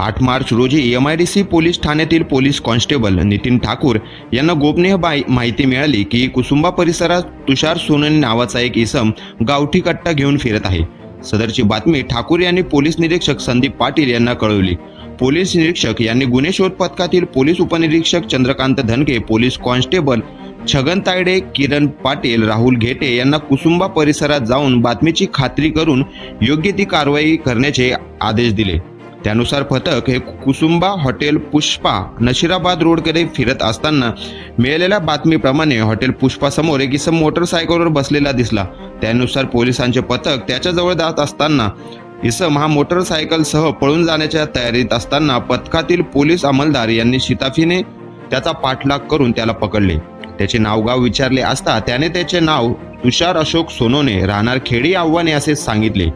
आठ मार्च रोजी M I D C police ठाण्यातील पोलीस कॉन्स्टेबल नितीन ठाकूर यांना गोपनीय बाई माहिती मिळाली की कुसुंबा परिसरात तुषार सोनन नावाचा एक इसम गावठी कट्टा घेऊन फिरत आहे. सदरची बातमी ठाकूर यांनी पोलीस निरीक्षक संदीप पाटील यांना कळवली. पोलीस निरीक्षक यांनी गुन्हे शोध पथकातील पोलीस उपनिरीक्षक चंद्रकांत धनके पोलीस कॉन्स्टेबल छगन तायडे किरण पाटील राहुल घेटे यांना कुसुंबा परिसरात जाऊन बातमीची खात्री करून योग्य ती कारवाई करण्याचे आदेश दिले. त्यानुसार पथक हे कुसुंबा हॉटेल पुष्पा नशिराबाद रोडकडे फिरत असताना मिळालेल्या बातमीप्रमाणे हॉटेल पुष्पासमोर एक इसम मोटरसायकलवर बसलेला दिसला. त्यानुसार पोलिसांचे पथक त्याच्याजवळ जात असताना इसम हा मोटरसायकलसह पळून जाण्याच्या तयारीत असताना पथकातील पोलीस अंमलदार यांनी शिताफीने त्याचा पाठलाग करून त्याला पकडले. त्याचे नावगाव विचारले असता त्याने त्याचे नाव तुषार अशोक सोनोने राहणार खेडी आव्हाने असे सांगितले.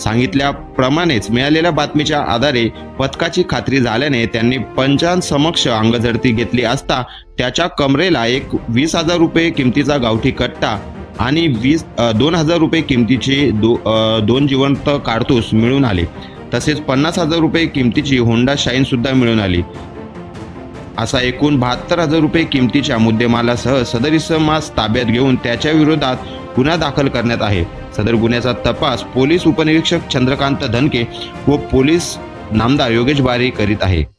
सांगितल्याप्रमाणेच मिळालेल्या बातमीच्या आधारे पथकाची खात्री झाल्याने त्यांनी पंचांसमक्ष अंगझडती घेतली असता त्याच्या कमरेला एक वीस हजार रुपये किमतीचा गावठी कट्टा आणि वीस दोन हजार रुपये किमतीचे दो दोन जिवंत कारतूस मिळून आले. तसेच पन्नास हजार रुपये किमतीची होंडा शाईन सुद्धा मिळून आली. असा एकूण बहात्तर हजार रुपये किमतीच्या मुद्देमालासह सदर इसमास ताब्यात घेऊन त्याच्या विरोधात गुन्हा दाखल करण्यात आहे. सदर गुन्ह्याचा तपास पोलीस उपनिरीक्षक चंद्रकांत धनके व पोलीस नामदार योगेश बारे करीत आहे.